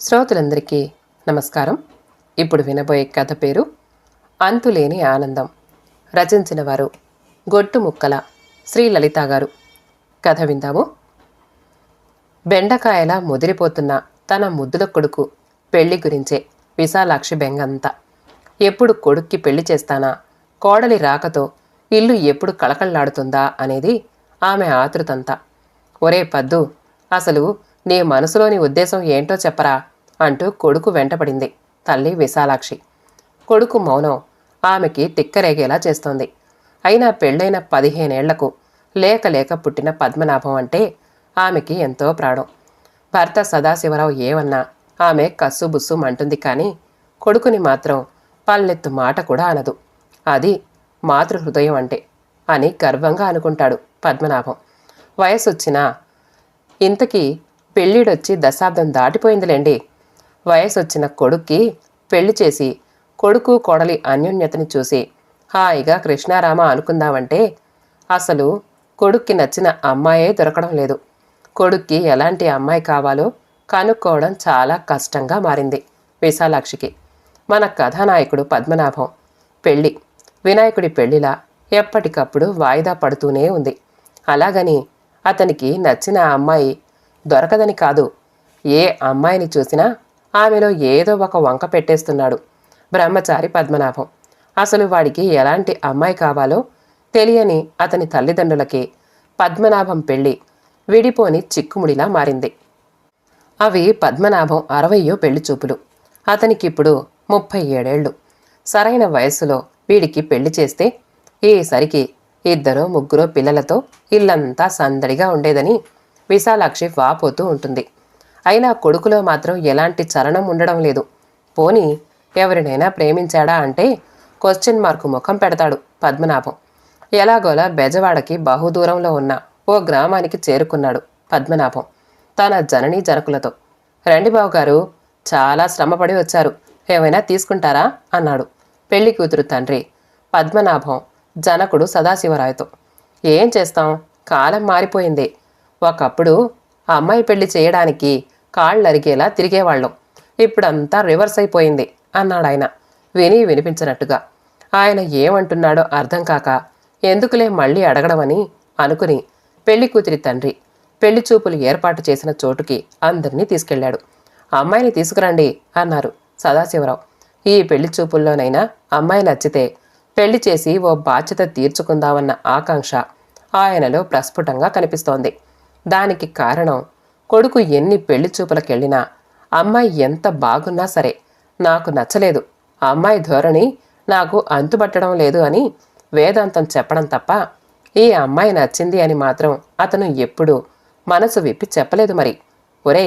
శ్రోతలందరికీ నమస్కారం. ఇప్పుడు వినబోయే కథ పేరు అంతులేని ఆనందం. రచించిన వారు గొట్టు ముక్కల శ్రీ లలిత గారు కథ విందాము. బెండకాయలా ముదిరిపోతున్న తన ముద్దుల కొడుకు పెళ్ళి గురించే విశాలాక్షి బెంగంతా. ఎప్పుడు కొడుక్కి పెళ్ళి చేస్తానా? కోడలి రాకతో ఇల్లు ఎప్పుడు కళకళలాడుతుందా? అనేది ఆమె ఆతృతంతా. ఒరే పద్దు అసలు నీ మనసులోని ఉద్దేశం ఏంటో చెప్పరా అంటూ కొడుకు వెంటపడింది తల్లి విశాలాక్షి. కొడుకు మౌనం ఆమెకి తిక్కరేగేలా చేస్తోంది. అయినా పెళ్ళైన పదిహేనేళ్ళకు లేక లేక పుట్టిన పద్మనాభం అంటే ఆమెకి ఎంతో ప్రాణం. భర్త సదాశివరావు ఏమన్నా ఆమె కస్సుబుస్సు మంటుంది కానీ కొడుకుని మాత్రం పల్లెత్తు మాట కూడా అనదు. అది మాతృహృదయం అంటే అని గర్వంగా అనుకుంటాడు పద్మనాభం. వయసొచ్చినా ఇంతకీ పెళ్ళిడొచ్చి దశాబ్దం దాటిపోయిందిలేండి. వయసు వచ్చిన కొడుక్కి పెళ్ళి చేసి కొడుకు కోడలి అన్యోన్యతని చూసి హాయిగా కృష్ణారామ అనుకుందామంటే అసలు కొడుక్కి నచ్చిన అమ్మాయే దొరకడం లేదు. కొడుక్కి ఎలాంటి అమ్మాయి కావాలో కనుక్కోవడం చాలా కష్టంగా మారింది విశాలాక్షికి. మన కథానాయకుడు పద్మనాభం. పెళ్ళి. వినాయకుడి పెళ్ళిలా ఎప్పటికప్పుడు వాయిదా పడుతూనే ఉంది. అలాగని అతనికి నచ్చిన అమ్మాయి దొరకదని కాదు. ఏ అమ్మాయిని చూసినా ఆమెలో ఏదో ఒక వంక పెట్టేస్తున్నాడు. బ్రహ్మచారి పద్మనాభం. అసలు వాడికి ఎలాంటి అమ్మాయి కావాలో తెలియని అతని తల్లిదండ్రులకి పద్మనాభం పెళ్ళి విడిపోని చిక్కుముడిలా మారింది. అవి పద్మనాభం అరవయ్యో పెళ్ళి చూపులు. అతనికిప్పుడు ముప్పై ఏడేళ్ళు సరైన వయస్సులో వీడికి పెళ్ళి చేస్తే ఈసరికి ఇద్దరో ముగ్గురో పిల్లలతో ఇల్లంతా సందడిగా ఉండేదని విశాలాక్షి వాపోతూ ఉంటుంది. అయినా కొడుకులో మాత్రం ఎలాంటి చలనం ఉండడం లేదు. పోనీ ఎవరినైనా ప్రేమించాడా అంటే క్వశ్చన్ మార్కు ముఖం పెడతాడు పద్మనాభం. ఎలాగోలా బెజవాడకి బహుదూరంలో ఉన్న ఓ గ్రామానికి చేరుకున్నాడు పద్మనాభం తన జననీ జనకులతో. రండి గారు చాలా శ్రమపడి వచ్చారు. ఏమైనా తీసుకుంటారా? అన్నాడు. పెళ్ళి కూతురు తండ్రి పద్మనాభం జనకుడు సదాశివరాయతో. ఏం చేస్తాం? కాలం మారిపోయింది. ఒకప్పుడు అమ్మాయి పెళ్ళి చేయడానికి కాళ్ళు అరిగేలా తిరిగేవాళ్ళం. ఇప్పుడంతా రివర్స్ అయిపోయింది అన్నాడు ఆయన. విని వినిపించినట్టుగా. ఆయన ఏమంటున్నాడో అర్థం కాక ఎందుకులే మళ్ళీ అడగడమని అనుకుని పెళ్ళి కూతురి తండ్రి పెళ్ళి చూపులు ఏర్పాటు చేసిన చోటుకి అందరినీ తీసుకెళ్ళాడు. అమ్మాయిని తీసుకురండి అన్నారు సదాశివరావు. ఈ పెళ్ళి చూపుల్లోనైనా అమ్మాయి నచ్చితే పెళ్ళి చేసి ఓ బాధ్యత తీర్చుకుందామన్న ఆకాంక్ష ఆయనలో ప్రస్ఫుటంగా కనిపిస్తోంది. దానికి కారణం కొడుకు ఎన్ని పెళ్ళి చూపులకెళ్ళినా అమ్మాయి ఎంత బాగున్నా సరే నాకు నచ్చలేదు. అమ్మాయి ధోరణి నాకు అంతుబట్టడం లేదు అని వేదాంతం చెప్పడం తప్ప ఈ అమ్మాయి నచ్చింది అని మాత్రం అతను ఎప్పుడూ మనసు విప్పి చెప్పలేదు మరి. ఒరే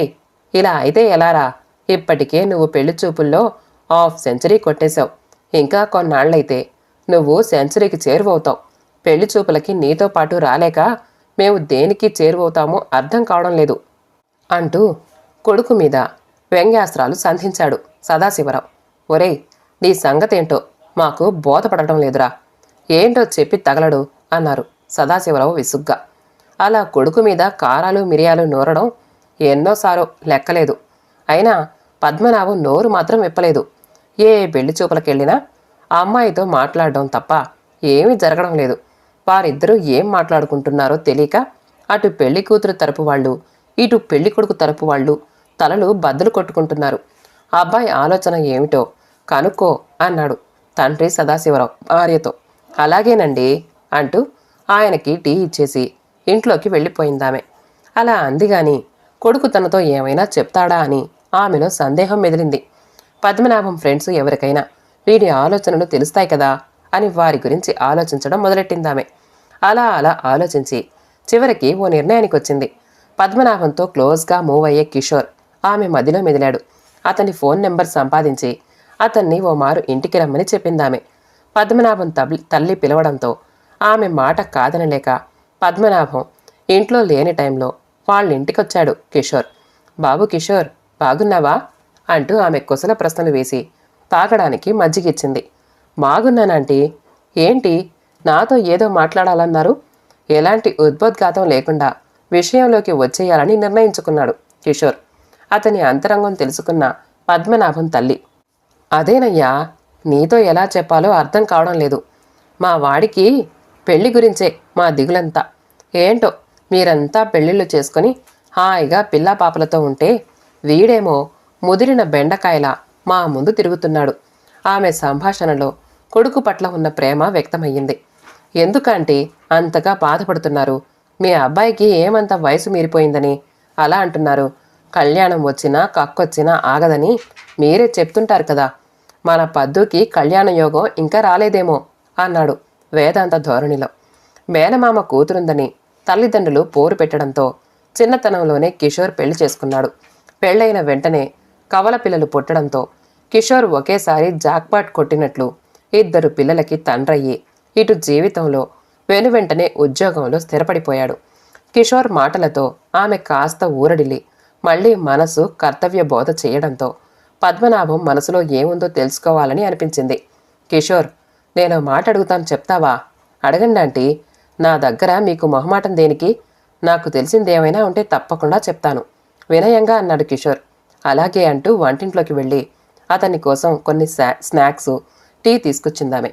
ఇలా అయితే ఎలారా? ఇప్పటికే నువ్వు పెళ్ళి చూపుల్లో హాఫ్ సెంచరీ కొట్టేశావు. ఇంకా కొన్నాళ్ళైతే నువ్వు సెంచరీకి చేరువవుతావు. పెళ్ళి చూపులకి నీతో పాటు రాలేక మేము దేనికి చేరువవుతామో అర్థం కావడం లేదు అంటూ కొడుకు మీద వ్యంగ్యాస్త్రాలు సంధించాడు సదాశివరావు. ఒరేయ్ నీ సంగతేంటో? మాకు బోధపడటం లేదురా. ఏంటో చెప్పి తగలడు అన్నారు సదాశివరావు విసుగ్గా. అలా కొడుకు మీద కారాలు మిరియాలు నూరడం ఎన్నోసారో లెక్కలేదు. అయినా పద్మనాభం నోరు మాత్రం విప్పలేదు. ఏ పెళ్ళి చూపులకెళ్ళినా ఆ అమ్మాయితో మాట్లాడడం తప్ప ఏమీ జరగడం లేదు. వారిద్దరూ ఏం మాట్లాడుకుంటున్నారో తెలియక అటు పెళ్ళి కూతురు తరపు వాళ్ళు ఇటు పెళ్ళి కొడుకు తరపు వాళ్ళు తలలు బద్దలు కొట్టుకుంటున్నారు. అబ్బాయి ఆలోచన ఏమిటో కనుక్కో అన్నాడు తండ్రి సదాశివరావు భార్యతో. అలాగేనండి అంటూ ఆయనకి టీ ఇచ్చేసి ఇంట్లోకి వెళ్ళిపోయిందామె. అలా అందిగాని కొడుకు తనతో ఏమైనా చెప్తాడా అని ఆమెలో సందేహం మెదిలింది. పద్మనాభం ఫ్రెండ్స్ ఎవరికైనా వీడి ఆలోచనలు తెలుస్తాయి కదా అని వారి గురించి ఆలోచించడం మొదలెట్టిందామె. అలా అలా ఆలోచించి చివరికి ఓ నిర్ణయానికి వచ్చింది పద్మనాభంతో క్లోజ్గా మూవ్ అయ్యే కిషోర్ ఆమె మదిలో మెదిలాడు. అతని ఫోన్ నెంబర్ సంపాదించి అతన్ని ఓ మారు ఇంటికి రమ్మని చెప్పిందామె. పద్మనాభం తల్లి తల్లి పిలవడంతో ఆమె మాట కాదనలేక పద్మనాభం ఇంట్లో లేని టైంలో వాళ్ళ ఇంటికొచ్చాడు కిషోర్. బాబు కిషోర్ బాగున్నావా? అంటూ ఆమె కుశల ప్రశ్నలు వేసి తాగడానికి మజ్జిగిచ్చింది. బాగున్నానంటీ ఏంటి? నాతో ఏదో మాట్లాడాలన్నారు. ఎలాంటి ఉద్బోద్ఘాతం లేకుండా విషయంలోకి వచ్చేయాలని నిర్ణయించుకున్నాడు కిషోర్. అతని అంతరంగం తెలుసుకున్న పద్మనాభం తల్లి. అదేనయ్యా నీతో ఎలా చెప్పాలో అర్థం కావడం లేదు. మా వాడికి పెళ్ళి గురించే మా దిగులంతా. ఏంటో మీరంతా పెళ్ళిళ్ళు చేసుకొని హాయిగా పిల్లా పాపలతో ఉంటే వీడేమో ముదిరిన బెండకాయల మా ముందు తిరుగుతున్నాడు. ఆమె సంభాషణలో కొడుకు పట్ల ఉన్న ప్రేమ వ్యక్తమయ్యింది. ఎందుకంటే అంతగా బాధపడుతున్నారు. మీ అబ్బాయికి ఏమంత వయసు మీరిపోయిందని అలా అంటున్నారు. కళ్యాణం వచ్చినా కక్కొచ్చినా ఆగదని మీరే చెప్తుంటారు కదా. మన పద్దుకి కళ్యాణ యోగం ఇంకా రాలేదేమో అన్నాడు వేదాంత ధోరణిలో. మేనమామ కూతురుందని తల్లిదండ్రులు పోరు పెట్టడంతో చిన్నతనంలోనే కిషోర్ పెళ్ళి చేసుకున్నాడు. పెళ్ళైన వెంటనే కవల పిల్లలు పుట్టడంతో కిషోర్ ఒకేసారి జాక్పాట్ కొట్టినట్లు ఇద్దరు పిల్లలకి తండ్రయ్యి ఇటు జీవితంలో వెనువెంటనే ఉద్యోగంలో స్థిరపడిపోయాడు. కిషోర్ మాటలతో ఆమె కాస్త ఊరడిలి మళ్ళీ మనసు కర్తవ్య బోధ చేయడంతో పద్మనాభం మనసులో ఏముందో తెలుసుకోవాలని అనిపించింది. కిషోర్ నేను మాట అడుగుతాను చెప్తావా? అడగండి ఆంటీ. నా దగ్గర మీకు మొహమాటం దేనికి? నాకు తెలిసిందేమైనా ఉంటే తప్పకుండా చెప్తాను. వినయంగా అన్నాడు కిషోర్. అలాగే అంటూ వంటింట్లోకి వెళ్ళి అతని కోసం కొన్ని స్నాక్స్ టీ తీసుకొచ్చిందామె.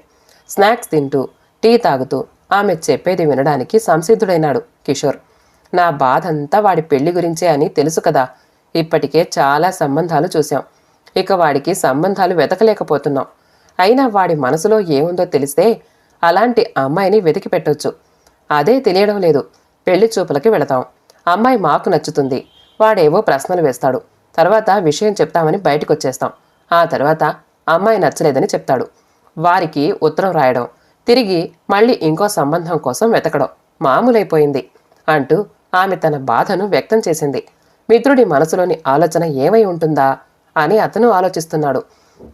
స్నాక్స్ తింటూ టీ తాగుతూ ఆమె చెప్పేది వినడానికి సంసిద్ధుడైనాడు కిషోర్. నా బాధంతా వాడి పెళ్ళి గురించే అని తెలుసు కదా. ఇప్పటికే చాలా సంబంధాలు చూశాం. ఇక వాడికి సంబంధాలు వెతకలేకపోతున్నాం. అయినా వాడి మనసులో ఏముందో తెలిస్తే అలాంటి అమ్మాయిని వెతికి పెట్టొచ్చు. అదే తెలియడం లేదు. పెళ్ళి చూపులకి వెళతాం. అమ్మాయి మాకు నచ్చుతుంది. వాడేవో ప్రశ్నలు వేస్తాడు. తర్వాత విషయం చెప్తామని బయటకు వచ్చేస్తాం ఆ తర్వాత అమ్మాయి నచ్చలేదని చెప్తాడు. వారికి ఉత్తరం రాయడం. తిరిగి మళ్ళీ ఇంకో సంబంధం కోసం వెతకడం మామూలైపోయింది అంటూ ఆమె తన బాధను వ్యక్తం చేసింది. మిత్రుడి మనసులోని ఆలోచన ఏమై ఉంటుందా అని అతను ఆలోచిస్తున్నాడు.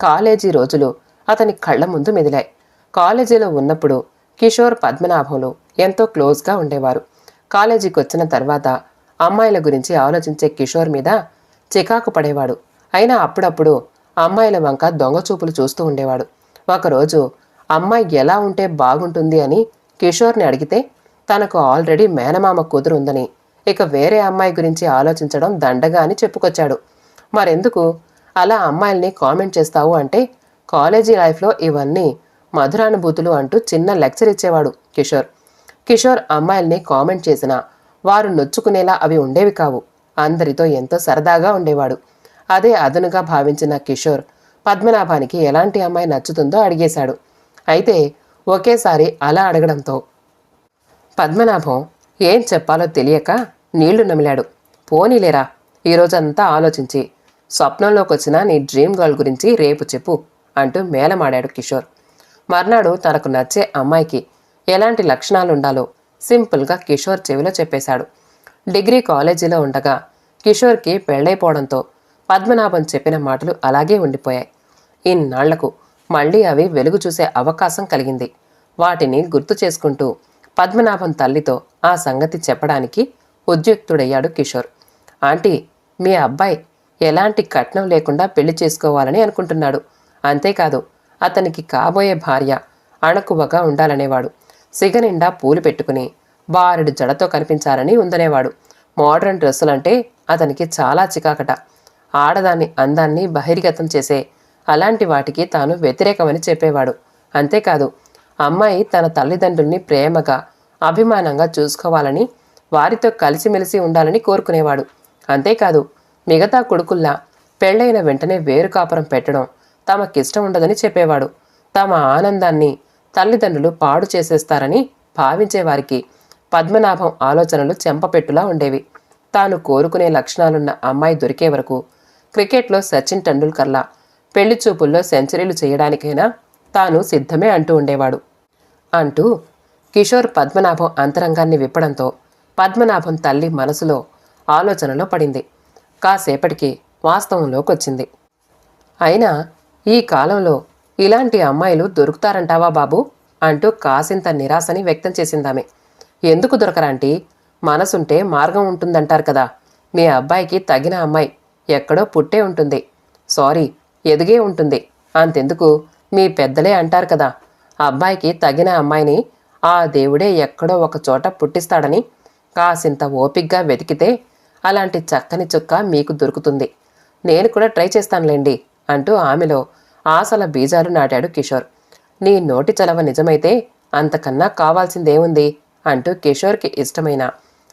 కాలేజీ రోజులు అతని కళ్ళ ముందు మెదిలాయి. కాలేజీలో ఉన్నప్పుడు కిషోర్ పద్మనాభంలో ఎంతో క్లోజ్గా ఉండేవారు. కాలేజీకి వచ్చిన తర్వాత అమ్మాయిల గురించి ఆలోచించే కిషోర్ మీద చికాకు పడేవాడు. అయినా అప్పుడప్పుడు అమ్మాయిల వంక దొంగ చూపులు చూస్తూ ఉండేవాడు. ఒకరోజు అమ్మాయి ఎలా ఉంటే బాగుంటుంది అని కిషోర్ని అడిగితే తనకు ఆల్రెడీ మేనమామ కూతురు ఉందని. ఇక వేరే అమ్మాయి గురించి ఆలోచించడం దండగా అని చెప్పుకొచ్చాడు. మరెందుకు? అలా అమ్మాయిల్ని కామెంట్ చేస్తావు అంటే కాలేజీ లైఫ్లో ఇవన్నీ మధురానుభూతులు అంటూ చిన్న లెక్చర్ ఇచ్చేవాడు కిషోర్. కిషోర్ అమ్మాయిల్ని కామెంట్ చేసినా వారు నొచ్చుకునేలా అవి ఉండేవి కావు. అందరితో ఎంతో సరదాగా ఉండేవాడు. అదే అదనుగా భావించిన కిషోర్ పద్మనాభానికి ఎలాంటి అమ్మాయి నచ్చుతుందో అడిగేశాడు. అయితే ఒకేసారి అలా అడగడంతో పద్మనాభం ఏం చెప్పాలో తెలియక నీళ్ళు నమిలాడు. పోనీలేరా ఈరోజంతా ఆలోచించి స్వప్నంలోకి వచ్చిన నీ డ్రీమ్ గర్ల్ గురించి రేపు చెప్పు అంటూ మేలమాడాడు కిషోర్. మర్నాడు తనకు నచ్చే అమ్మాయికి ఎలాంటి లక్షణాలుండాలో సింపుల్గా కిషోర్ చెవిలో చెప్పేశాడు. డిగ్రీ కాలేజీలో ఉండగా కిషోర్కి పెళ్ళైపోవడంతో పద్మనాభం చెప్పిన మాటలు అలాగే ఉండిపోయాయి. ఇన్నాళ్ళకు మళ్ళీ అవి వెలుగు చూసే అవకాశం కలిగింది. వాటిని గుర్తు చేసుకుంటూ పద్మనాభం తల్లితో ఆ సంగతి చెప్పడానికి ఉద్యుక్తుడయ్యాడు కిషోర్. ఆంటీ మీ అబ్బాయి ఎలాంటి కట్నం లేకుండా పెళ్ళి చేసుకోవాలని అనుకుంటున్నాడు. అంతేకాదు అతనికి కాబోయే భార్య అణకువగా ఉండాలనేవాడు. సిగనిండా పూలు పెట్టుకుని బారెడు జడతో కనిపించాలని ఉందనేవాడు. మోడర్న్ డ్రెస్సులంటే అతనికి చాలా చికాకట. ఆడదాని అందాన్ని బహిర్గతం చేసే అలాంటి వాటికి తాను వ్యతిరేకమని చెప్పేవాడు. అంతేకాదు అమ్మాయి తన తల్లిదండ్రుల్ని ప్రేమగా అభిమానంగా చూసుకోవాలని వారితో కలిసిమెలిసి ఉండాలని కోరుకునేవాడు. అంతేకాదు మిగతా కొడుకుల్లా పెళ్ళైన వెంటనే వేరు కాపురం పెట్టడం తమకిష్టం ఉండదని చెప్పేవాడు. తమ ఆనందాన్ని తల్లిదండ్రులు పాడు చేసేస్తారని భావించేవారికి పద్మనాభం ఆలోచనలు చెంపపెట్టులా ఉండేవి. తాను కోరుకునే లక్షణాలున్న అమ్మాయి దొరికే వరకు క్రికెట్లో సచిన్ టెండూల్కర్లా పెళ్ళి చూపుల్లో సెంచరీలు చేయడానికైనా తాను సిద్ధమే అంటూ ఉండేవాడు. అంటూ కిషోర్ పద్మనాభం అంతరంగాన్ని విప్పడంతో పద్మనాభం తల్లి మనసులో ఆలోచనలో పడింది. కాసేపటికి వాస్తవంలోకి వచ్చింది అయినా ఈ కాలంలో ఇలాంటి అమ్మాయిలు దొరుకుతారంటావా బాబు? అంటూ కాసింత నిరాశని వ్యక్తం చేసిందామె. ఎందుకు దొరకరాంటి మనసుంటే మార్గం ఉంటుందంటారు కదా. మీ అబ్బాయికి తగిన అమ్మాయి ఎక్కడో పుట్టే ఉంటుంది. సారీ ఎదిగే ఉంటుంది. అంతెందుకు? మీ పెద్దలే అంటారు కదా. అబ్బాయికి తగిన అమ్మాయిని ఆ దేవుడే ఎక్కడో ఒక చోట పుట్టిస్తాడని కాసింత ఓపిగ్గా వెతికితే అలాంటి చక్కని చుక్క మీకు దొరుకుతుంది. నేను కూడా ట్రై చేస్తానులేండి అంటూ ఆమెలో ఆశల బీజాలు నాటాడు కిషోర్. నీ నోటి చలవ నిజమైతే అంతకన్నా కావాల్సిందేముంది? అంటూ కిషోర్కి ఇష్టమైన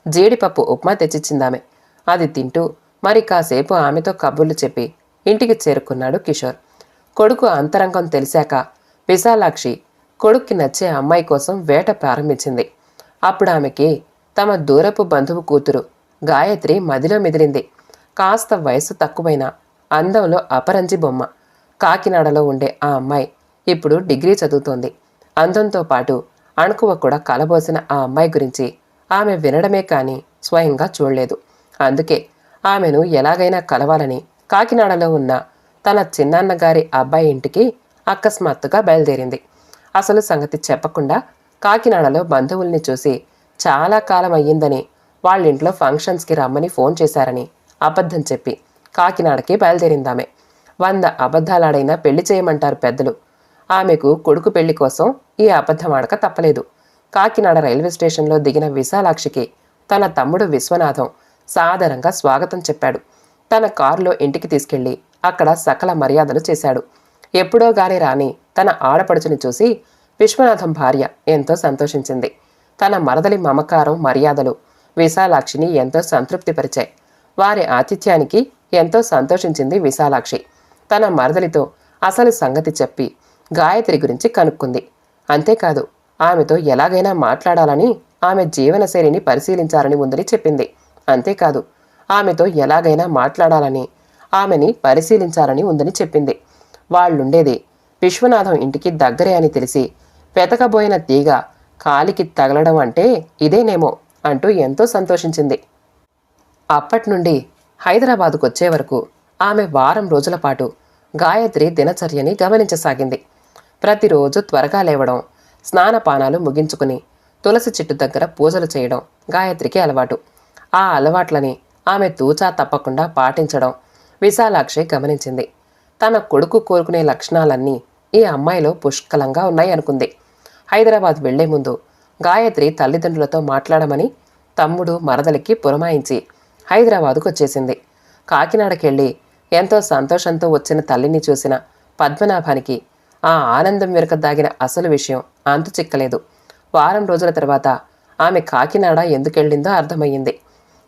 జీడిపప్పు ఉప్మా తెచ్చిచ్చిందామె. అది తింటూ మరి కాసేపు ఆమెతో కబుర్లు చెప్పి ఇంటికి చేరుకున్నాడు కిషోర్. కొడుకు అంతరంగం తెలిసాక విశాలాక్షి కొడుక్కి నచ్చే అమ్మాయి కోసం వేట ప్రారంభించింది. అప్పుడు ఆమెకి తమ దూరపు బంధువు కూతురు గాయత్రి మదిలో మెదిలింది. కాస్త వయసు తక్కువైన అందంలో అపరంజి బొమ్మ. కాకినాడలో ఉండే ఆ అమ్మాయి ఇప్పుడు డిగ్రీ చదువుతోంది. అందంతో పాటు అణుకువ కూడా కలబోసిన ఆ అమ్మాయి గురించి ఆమె వినడమే కానీ స్వయంగా చూడలేదు. అందుకే ఆమెను ఎలాగైనా కలవాలని కాకినాడలో ఉన్న తన చిన్నాన్నగారి అబ్బాయి ఇంటికి అకస్మాత్తుగా బయలుదేరింది. అసలు సంగతి చెప్పకుండా కాకినాడలో బంధువుల్ని చూసి చాలా కాలం అయ్యిందని వాళ్ళింట్లో ఫంక్షన్స్కి రమ్మని ఫోన్ చేశారని అబద్ధం చెప్పి కాకినాడకి బయలుదేరిందామె. వంద అబద్ధాలాడైనా పెళ్ళి చేయమంటారు పెద్దలు. ఆమెకు కొడుకు పెళ్ళి కోసం ఈ అబద్ధం ఆడక తప్పలేదు. కాకినాడ రైల్వే స్టేషన్లో దిగిన విశాలాక్షికి తన తమ్ముడు విశ్వనాథం సాదరంగా స్వాగతం చెప్పాడు. తన కారులో ఇంటికి తీసుకెళ్ళి అక్కడ సకల మర్యాదలు చేశాడు. ఎప్పుడో గాని రాని తన ఆడపడుచుని చూసి విశ్వనాథం భార్య ఎంతో సంతోషించింది. తన మరదలి మమకారం మర్యాదలు విశాలాక్షిని ఎంతో సంతృప్తిపరిచాయి. వారి ఆతిథ్యానికి ఎంతో సంతోషించింది విశాలాక్షి. తన మరదలితో అసలు సంగతి చెప్పి గాయత్రి గురించి కనుక్కుంది. అంతేకాదు ఆమెతో ఎలాగైనా మాట్లాడాలని ఆమె జీవనశైలిని పరిశీలించాలని ఉందని చెప్పింది. అంతేకాదు ఆమెతో ఎలాగైనా మాట్లాడాలని ఆమెని పరిశీలించాలని ఉందని చెప్పింది. వాళ్ళుండేది విశ్వనాథం ఇంటికి దగ్గరే అని తెలిసి వెతకబోయిన తీగ కాలికి తగలడం అంటే ఇదేనేమో అంటూ ఎంతో సంతోషించింది. అప్పటి నుండి హైదరాబాదుకు వచ్చే వరకు ఆమె వారం రోజుల పాటు గాయత్రి దినచర్యని గమనించసాగింది. ప్రతిరోజు త్వరగా లేవడం స్నానపానాలు ముగించుకుని తులసి చెట్టు దగ్గర పూజలు చేయడం గాయత్రికి అలవాటు. ఆ అలవాట్లని ఆమె తూచా తప్పకుండా పాటించడం విశాలాక్షి గమనించింది. తన కొడుకు కోరుకునే లక్షణాలన్నీ ఈ అమ్మాయిలో పుష్కలంగా ఉన్నాయి అనుకుంది. హైదరాబాద్ వెళ్ళే ముందు గాయత్రి తల్లిదండ్రులతో మాట్లాడమని తమ్ముడు మరదలికి పురమాయించి హైదరాబాదుకు వచ్చేసింది కాకినాడకెళ్ళి ఎంతో సంతోషంతో వచ్చిన తల్లిని చూసిన పద్మనాభానికి ఆ ఆనందం వెనుక దాగిన అసలు విషయం అంతు చిక్కలేదు. వారం రోజుల తర్వాత ఆమె కాకినాడ ఎందుకెళ్ళిందో అర్థమయ్యింది.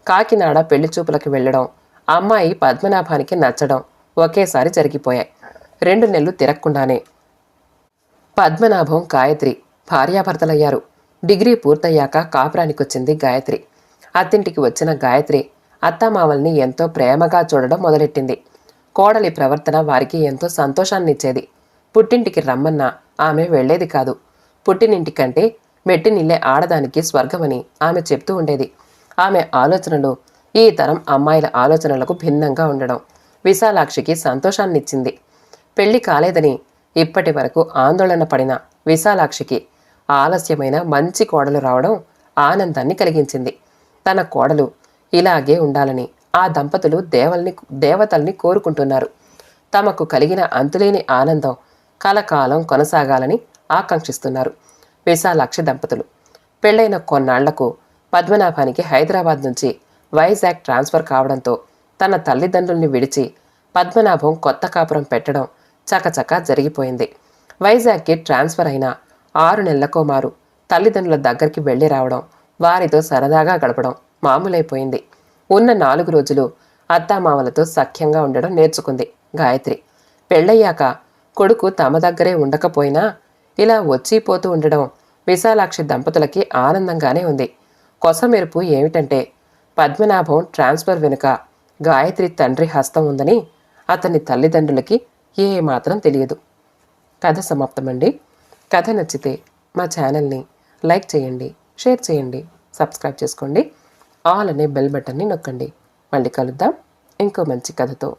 కాకినాడ పెళ్ళి చూపులకు వెళ్ళడం అమ్మాయి పద్మనాభానికి నచ్చడం ఒకేసారి జరిగిపోయాయి. రెండు నెలలు తిరగకుండానే పద్మనాభం గాయత్రి భార్యాభర్తలయ్యారు. డిగ్రీ పూర్తయ్యాక కాపురానికొచ్చింది గాయత్రి. అత్తింటికి వచ్చిన గాయత్రి అత్తమామల్ని ఎంతో ప్రేమగా చూడడం మొదలెట్టింది. కోడలి ప్రవర్తన వారికి ఎంతో సంతోషాన్నిచ్చేది. పుట్టింటికి రమ్మన్నా ఆమె వెళ్ళేది కాదు. పుట్టినింటికంటే మెట్టినిల్లే ఆడదానికి స్వర్గమని ఆమె చెప్తూ ఉండేది. ఆమె ఆలోచనలు ఈ తరం అమ్మాయిల ఆలోచనలకు భిన్నంగా ఉండడం విశాలాక్షికి సంతోషాన్నిచ్చింది. పెళ్ళి కాలేదని ఇప్పటి వరకు ఆందోళన పడిన విశాలాక్షికి ఆలస్యమైన మంచి కోడలు రావడం ఆనందాన్ని కలిగించింది. తన కోడలు ఇలాగే ఉండాలని ఆ దంపతులు దేవల్ని దేవతల్ని కోరుకుంటున్నారు. తమకు కలిగిన అంతులేని ఆనందం కలకాలం కొనసాగాలని ఆకాంక్షిస్తున్నారు విశాలాక్షి దంపతులు. పెళ్ళైన కొన్నాళ్ళకు పద్మనాభానికి హైదరాబాద్ నుంచి వైజాగ్ ట్రాన్స్ఫర్ కావడంతో తన తల్లిదండ్రుల్ని విడిచి పద్మనాభం కొత్త కాపురం పెట్టడం చకచకా జరిగిపోయింది. వైజాగ్కి ట్రాన్స్ఫర్ అయిన ఆరు నెలలకో మారు తల్లిదండ్రుల దగ్గరికి వెళ్ళి రావడం వారితో సరదాగా గడపడం మామూలైపోయింది. ఉన్న నాలుగు రోజులు అత్తామామలతో సఖ్యంగా ఉండడం నేర్చుకుంది గాయత్రి. పెళ్ళయ్యాక కొడుకు తమ దగ్గరే ఉండకపోయినా ఇలా వచ్చి పోతూ ఉండడం విశాలాక్షి దంపతులకి ఆనందంగానే ఉంది. కొసమెరుపు ఏమిటంటే పద్మనాభం ట్రాన్స్ఫర్ వెనుక గాయత్రి తండ్రి హస్తం ఉందని అతని తల్లిదండ్రులకి ఏమాత్రం తెలియదు. కథ సమాప్తమండి. కథ నచ్చితే మా ఛానల్ని లైక్ చేయండి షేర్ చేయండి సబ్స్క్రైబ్ చేసుకోండి. ఆల్ అనే బెల్ బటన్ని నొక్కండి. మళ్ళీ కలుద్దాం. ఇంకో మంచి కథతో.